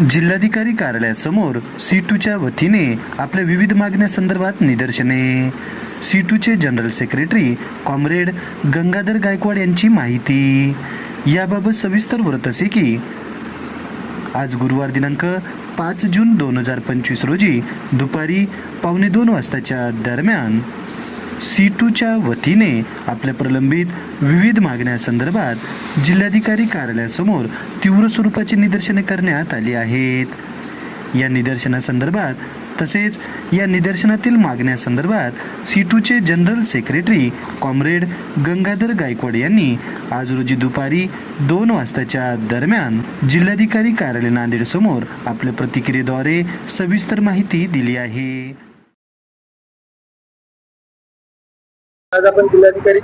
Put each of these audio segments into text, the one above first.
जिल्हाधिकारी कार्यालयासमोर सी टूच्या वतीने आपल्या विविध मागण्यासंदर्भात निदर्शने. C टूचे general secretary comrade Gangadhar Gaikwad यांची माहिती. याबाबत सविस्तर वृत्त असे की आज गुरुवार दिनांक पाच जून दोन हजार पंचवीस रोजी दुपारी पावणे दोन वाजताच्या दरम्यान सी टूच्या वतीने आपल्या प्रलंबित विविध मागण्यासंदर्भात जिल्हाधिकारी कार्यालयासमोर तीव्र स्वरूपाची निदर्शने करण्यात आली आहेत. या निदर्शनासंदर्भात तसेच या निदर्शनातील मागण्यासंदर्भात C टूचे general secretary comrade Gangadhar Gaikwad यांनी आज रोजी दुपारी दोन वाजताच्या दरम्यान जिल्हाधिकारी कार्यालय नांदेड समोर आपल्या प्रतिक्रियेद्वारे सविस्तर माहिती दिली आहे. आज आपण जिल्हाधिकारी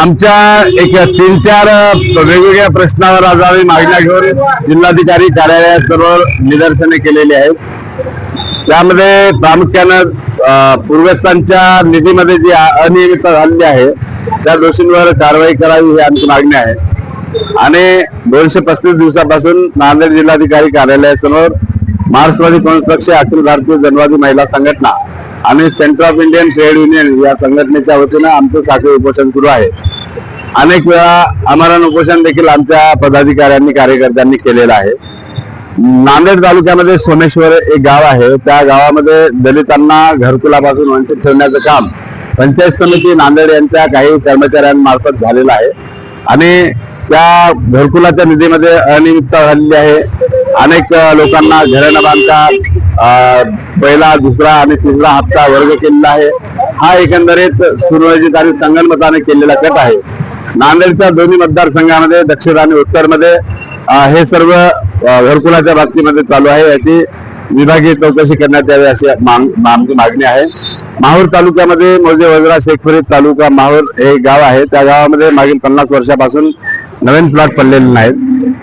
आमच्या एक तीन चार वेगवेगळ्या प्रश्नावर आज आम्ही मागण्या घेऊन जिल्हाधिकारी कार्यालयासमोर निदर्शने केलेली आहेत. त्यामध्ये प्रामुख्यानं पूर्वस्थांच्या निधीमध्ये जी अनियमितता झालेली आहे त्या दोषींवर कारवाई करावी ही आमची मागणी आहे. आणि दोनशे पस्तीस दिवसापासून नांदेड जिल्हाधिकारी कार्यालयासमोर महाराष्ट्रवादी काँग्रेस पक्ष अखिल भारतीय जनवादी महिला संघटना आणि centre of Indian trade union या संघटनेच्या वतीनं आमचं साखळी उपोषण सुरू आहे. अनेक वेळा आमरण उपोषण देखील आमच्या पदाधिकाऱ्यांनी कार्यकर्त्यांनी केलेलं आहे. नांदेड तालुक्यामध्ये सोमेश्वर एक गाव आहे. त्या गावामध्ये दलितांना घरकुलापासून वंचित ठेवण्याचं काम पंचायत समिती नांदेड यांच्या काही कर्मचाऱ्यांमार्फत झालेलं आहे. आणि त्या घरकुलाच्या निधीमध्ये अनियमितता झालेली आहे. अनेक लोकांना घरं न बांधता पहिला दुसरा आणि तिसरा हप्ता वर्ग केलेला आहे. हा एकंदरीत सुनियोजित आणि संगणमताने केलेला कट आहे. नांदेडच्या दोन्ही मतदारसंघामध्ये दक्षिण आणि उत्तरमध्ये हे सर्व घरकुलाच्या बाबतीमध्ये चालू आहे. याची विभागीय चौकशी करण्यात यावी अशी आमची मागणी आहे. माहूर तालुक्यामध्ये मोजे वजरा शेखपुरी तालुका माहूर हे गाव आहे. त्या गावामध्ये मागील पन्नास वर्षापासून नवीन प्लॉट पडलेले नाहीत.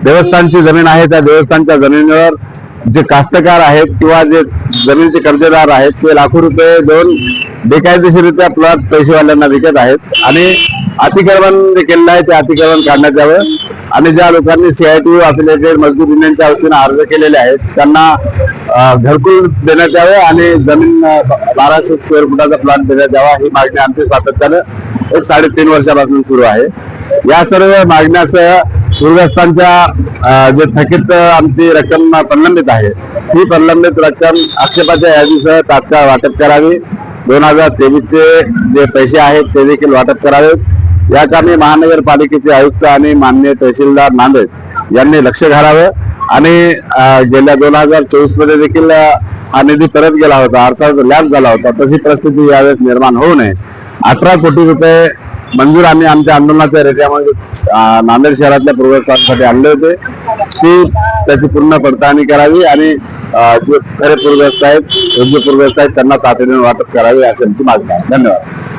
देवस्थानची जमीन आहे त्या देवस्थानच्या जमिनीवर जे कास्तकार आहेत किंवा जे जमीनचे कर्जदार आहेत ते लाखो रुपये देऊन बेकायदेशीरित्या प्लॉट पैसेवाल्यांना विकत आहेत. आणि अतिक्रमण जे केलेलं आहे ते अतिक्रमण काढण्यात यावं. आणि ज्या लोकांनी सीआयटी अफिलिएटेड मजदूर युनियनच्या वतीनं अर्ज केलेले आहेत त्यांना घरकुल देण्यात यावे आणि जमीन बाराशे स्क्वेअर फुटाचा प्लॉट देण्यात यावा ही मागणी आमची सातत्यानं एक साडेतीन वर्षापासून सुरू आहे. या सर्व मागण्यासह पूरग्रस्तांच्या जे थकीत आमची रक्कम प्रलंबित आहे ही प्रलंबित रक्कम आक्षेपाच्या यादीसह तात्काळ वाटप करावी. दोन हजार तेवीसचे जे पैसे आहेत ते देखील वाटप करावेत. या कामी महानगरपालिकेचे आयुक्त आणि मान्य तहसीलदार नांदेड यांनी लक्ष घालावं. आणि गेल्या दोन हजार चोवीसमध्ये देखील हा निधी परत गेला होता अर्थात लॅब झाला होता. तशी परिस्थिती यावेळेस निर्माण होऊ नये. अठरा कोटी रुपये मंजूर आम्ही आमच्या आंदोलनाच्या रेट्यामध्ये नांदेड शहरातल्या पूर्वस्तांसाठी आणले होते. ती त्याची पूर्ण पडताळणी करावी आणि जे खरे पूर्वग्रस्त आहेत योग्य पूर्वग्रस्त आहेत त्यांना तातडीने वाटप करावी अशी आमची मागणी आहे. धन्यवाद.